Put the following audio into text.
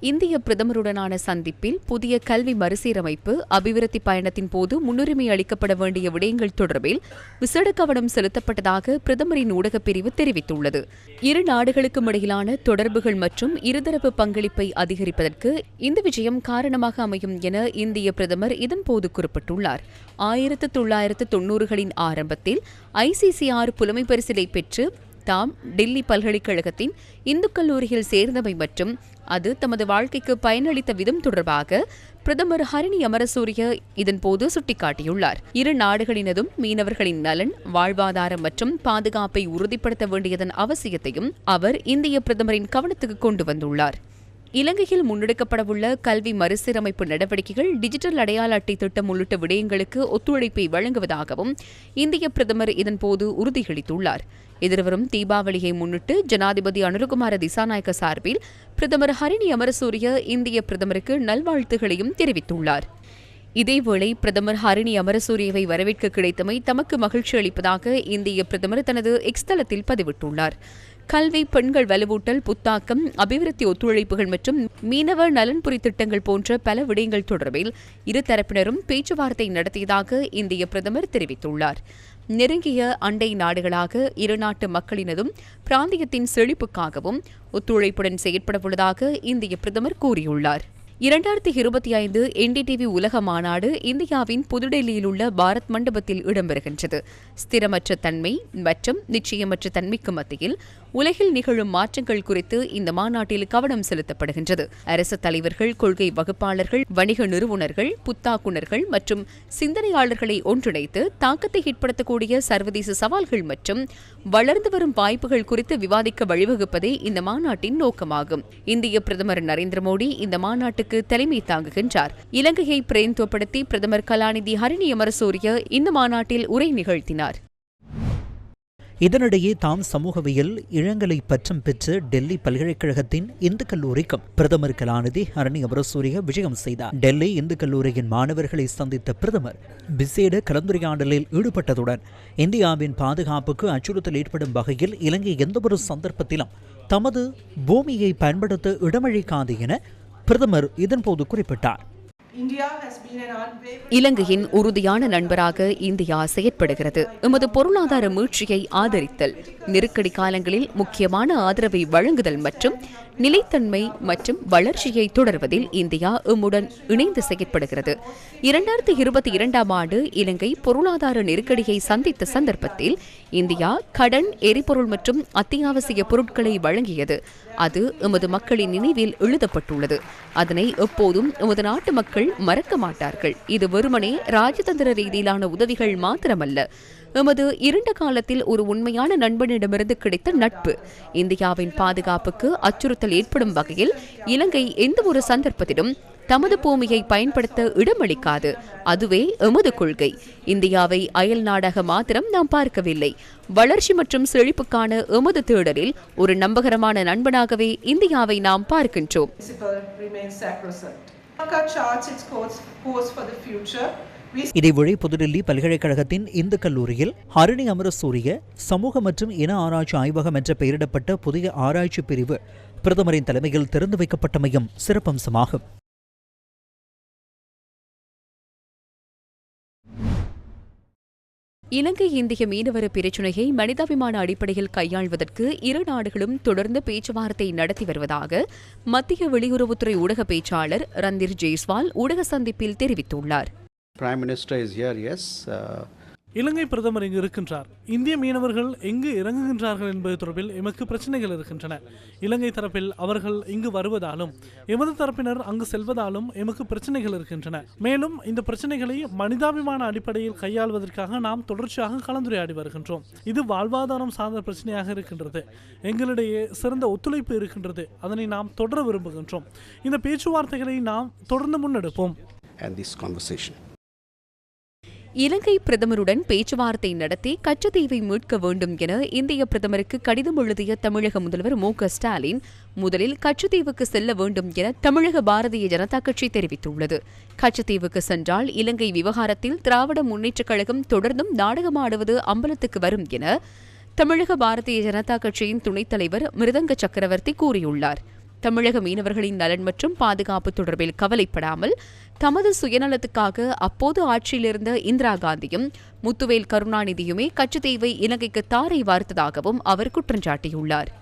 இந்திய பிரதமருடனான சந்திப்பில் புதிய கல்வி மறுசீரமைப்பு அபிவிருத்தி பயணத்தின் போது முன்னுரிமை அளிக்கப்பட வேண்டிய விடயங்கள் தொடர்பில் விசேட கவனம் செலுத்தப்பட்டதாக பிரதமரின் ஊடகப் பிரிவு தெரிவித்துள்ளது. இரு நாடுகளுக்கும் இடையிலான தொடர்புகள் மற்றும் இருதரப்பு பங்களிப்பை அதிகரிப்பதற்கு இந்த விஜயம் காரணமாக அமையும் என இந்திய பிரதமர் இதன்போது குறிப்பிட்டுள்ளார். ஆயிரத்து தொள்ளாயிரத்து தொன்னூறுகளின் ஆரம்பத்தில் ஐசிசிஆர் புலமை பரிசிலை பெற்று தாம் டெல்லி பல்கலைக்கழகத்தின் இந்து கல்லூரியில் சேர்ந்தமை மற்றும் அது தமது வாழ்க்கைக்கு பயனளித்த விதம் தொடர்பாக பிரதமர் ஹரிணி அமரசூரிய இதன்போது சுட்டிக்காட்டியுள்ளார். இரு நாடுகளினதும் மீனவர்களின் நலன் வாழ்வாதாரம் மற்றும் பாதுகாப்பை உறுதிப்படுத்த வேண்டியதன் அவசியத்தையும் அவர் இந்திய பிரதமரின் கவனத்துக்கு கொண்டு வந்துள்ளார். இலங்கையில் முன்னெடுக்கப்படவுள்ள கல்வி மறுசீரமைப்பு நடவடிக்கைகள் டிஜிட்டல் அடையாள அட்டை திட்டம் உள்ளிட்ட விடயங்களுக்கு ஒத்துழைப்பை வழங்குவதாகவும் இந்திய பிரதமர் இதன்போது உறுதியளித்துள்ளார். எதிர்வரும் தீபாவளியை முன்னிட்டு ஜனாதிபதி அனுருகுமார திசாநாயக்க சார்பில் பிரதமர் ஹரிணி அமரசூரிய இந்திய பிரதமருக்கு நல்வாழ்த்துகளையும் தெரிவித்துள்ளார். இதேவேளை பிரதமர் ஹரிணி அமரசூரியவை வரவேற்க கிடைத்தமை தமக்கு மகிழ்ச்சி அளிப்பதாக இந்திய பிரதமர் தனது எக்ஸ் தளத்தில் பதிவிட்டுள்ளார். கல்வி பெண்கள் வலுவூட்டல் புத்தாக்கம் அபிவிருத்தி ஒத்துழைப்புகள் மற்றும் மீனவ நலன்புரி திட்டங்கள் போன்ற பல விடயங்கள் தொடர்பில் இருதரப்பினரும் பேச்சுவார்த்தை நடத்தியதாக இந்திய பிரதமர் தெரிவித்துள்ளார். நெருங்கிய அண்டை நாடுகளாக இரு நாட்டு மக்களினதும் பிராந்தியத்தின் செழிப்புக்காகவும் ஒத்துழைப்புடன் செயற்படவுள்ளதாக இந்திய பிரதமர் கூறியுள்ளார். இரண்டாயிரத்தி இருபத்தி ஐந்து என்டிடிவி உலக மாநாடு இந்தியாவின் புதுடெல்லியில் உள்ள பாரத் மண்டபத்தில் இடம்பெறுகின்றது. ஸ்திரமற்ற தன்மை மற்றும் நிச்சயமற்ற தன்மைக்கு மத்தியில் உலகில் நிகழும் மாற்றங்கள் குறித்து இந்த மாநாட்டில் கவனம் செலுத்தப்படுகின்றது. அரசு தலைவர்கள் கொள்கை வகுப்பாளர்கள் வணிக நிறுவனர்கள் புத்தாக்குனர்கள் மற்றும் சிந்தனையாளர்களை ஒன்றிணைத்து தாக்கத்தை ஏற்படுத்தக்கூடிய சர்வதேச சவால்கள் மற்றும் வளர்ந்து வரும் வாய்ப்புகள் குறித்து விவாதிக்க வழிவகுப்பதே இந்த மாநாட்டின் நோக்கமாகும். இந்திய பிரதமர் நரேந்திர மோடி இந்த மாநாட்டுக்கு தலைமை தாங்குகின்றார். இலங்கையை பிரதிநிதித்துவப்படுத்தி பிரதமர் கலாநிதி ஹரிணியமரசூரிய இந்த மாநாட்டில் உரை நிகழ்த்தினார். இதனிடையே தாம் சமூகவியல் இளங்கலை பட்டம் பெற்று டெல்லி பல்கலைக்கழகத்தின் இந்து கல்லூரிக்கும் பிரதமர் கலாநிதி ஹரணி அமரசூரிய விஜயம் செய்தார். டெல்லி இந்து கல்லூரியின் மாணவர்களை சந்தித்த பிரதமர் விசேட கலந்துரையாடலில் ஈடுபட்டதுடன் இந்தியாவின் பாதுகாப்புக்கு அச்சுறுத்தல் ஏற்படும் வகையில் இலங்கை எந்தவொரு சந்தர்ப்பத்திலும் தமது பூமியை பயன்படுத்த இடமளிக்காது என பிரதமர் இதன்போது குறிப்பிட்டார். இலங்கையின் உறுதியான நண்பராக இந்தியா செயற்படுகிறது. எமது பொருளாதார மீழ்ச்சியை ஆதரித்தல் நெருக்கடி காலங்களில் முக்கியமான ஆதரவை வழங்குதல் மற்றும் நிலைத்தன்மை மற்றும் வளர்ச்சியை தொடர்வதில் இந்தியா எம்முடன் இணைந்து செயற்படுகிறது. இரண்டாயிரத்தி இருபத்தி இரண்டாம் ஆண்டு இலங்கை பொருளாதார நெருக்கடியை சந்தித்த சந்தர்ப்பத்தில் இந்தியா கடன் எரிபொருள் மற்றும் அத்தியாவசிய பொருட்களை வழங்கியது. அது எமது மக்களின் நினைவில் எழுதப்பட்டுள்ளது. அதனை எப்போதும் எமது நாட்டு மக்கள் மறக்க மாட்டார்கள். இது வெறுமனே ராஜதந்திர ரீதியிலான உதவிகள் மாத்திரமல்ல. எமது இருண்ட காலத்தில் ஒரு உண்மையான நண்பனிடமிருந்து கிடைத்த நட்பு. இந்தியாவின் பாதுகாப்புக்கு அச்சுறுத்தல் ஏற்படும் வகையில் இலங்கை எந்த ஒரு சந்தர்ப்பத்திலும் தமது பூமியை பயன்படுத்த இடமளிக்காது. அதுவே எமது கொள்கை. இந்தியாவை அயல் நாடாக மாத்திரம் நாம் பார்க்கவில்லை. வளர்ச்சி மற்றும் செழிப்புக்கான எமது தேடலில் ஒரு நம்பகரமான நண்பனாகவே இந்தியாவை நாம் பார்க்கின்றோம். இதேவேளை புதுடில்லி பல்கலைக்கழகத்தின் இந்து கல்லூரியில் ஹரிணி அமரசூரிய சமூக மற்றும் இன ஆராய்ச்சி ஆய்வகம் என்ற பெயரிடப்பட்ட புதிய ஆராய்ச்சி பிரிவு பிரதமரின் தலைமையில் திறந்து வைக்கப்பட்டமையும் சிறப்பம்சமாகும். இலங்கை இந்திய மீனவர பிரச்சினையை மனிதாபிமான அடிப்படையில் கையாள்வதற்கு இரு நாடுகளும் தொடர்ந்து பேச்சுவார்த்தை நடத்தி வருவதாக மத்திய வெளியுறவுத்துறை ஊடக பேச்சாளர் ரந்தீர் ஜெய்ஸ்வால் ஊடக சந்திப்பில் தெரிவித்துள்ளார் Prime Minister is here, yes. Uh, இலங்கை பிரதமர் இங்கு இருக்கின்றார். இந்திய மீனவர்கள் எங்கு இறங்குகின்றார்கள் என்பது தொடர்பில் எமக்கு பிரச்சனைகள் இருக்கின்றன. இலங்கை தரப்பில் அவர்கள் இங்கு வருவதாலும் எமது தரப்பினர் அங்கு செல்வதாலும் எமக்கு பிரச்சனைகள் இருக்கின்றன. மேலும் இந்த பிரச்சனைகளை மனிதாபிமான அடிப்படையில் கையாள்வதற்காக நாம் தொடர்ச்சியாக கலந்துரையாடி வருகின்றோம். இது வாழ்வாதாரம் சார்ந்த பிரச்சனையாக இருக்கின்றது. எங்களிடையே சிறந்த ஒத்துழைப்பு இருக்கின்றது. அதனை நாம் தொடர விரும்புகின்றோம். இந்த பேச்சுவார்த்தைகளை நாம் தொடர்ந்து முன்னெடுப்போம். And this conversation. இலங்கை பிரதமருடன் பேச்சுவார்த்தை நடத்தி கச்சத்தீவை மீட்க வேண்டும் என இந்திய பிரதமருக்கு கடிதம் எழுதிய தமிழக முதல்வர் மு ஸ்டாலின் முதலில் கச்சத்தீவுக்கு செல்ல வேண்டும் என தமிழக பாரதிய ஜனதா கட்சி தெரிவித்துள்ளது. கச்சத்தீவுக்கு சென்றால் இலங்கை விவகாரத்தில் திராவிட முன்னேற்றக் கழகம் தொடர்ந்தும் நாடகமாடுவது அம்பலத்துக்கு வரும் என தமிழக பாரதிய ஜனதா கட்சியின் துணைத் தலைவர் மிருதங்க சக்கரவர்த்தி கூறியுள்ளார். தமிழக மீனவர்களின் நலன் மற்றும் பாதுகாப்பு தொடர்பில் கவலைப்படாமல் தமது சுயநலத்துக்காக அப்போது ஆட்சியிலிருந்த இந்திரா காந்தியும் முத்துவேல் கருணாநிதியுமே கச்சத்தீவை இலங்கைக்கு தாரை வார்த்ததாகவும் அவர் குற்றஞ்சாட்டியுள்ளார்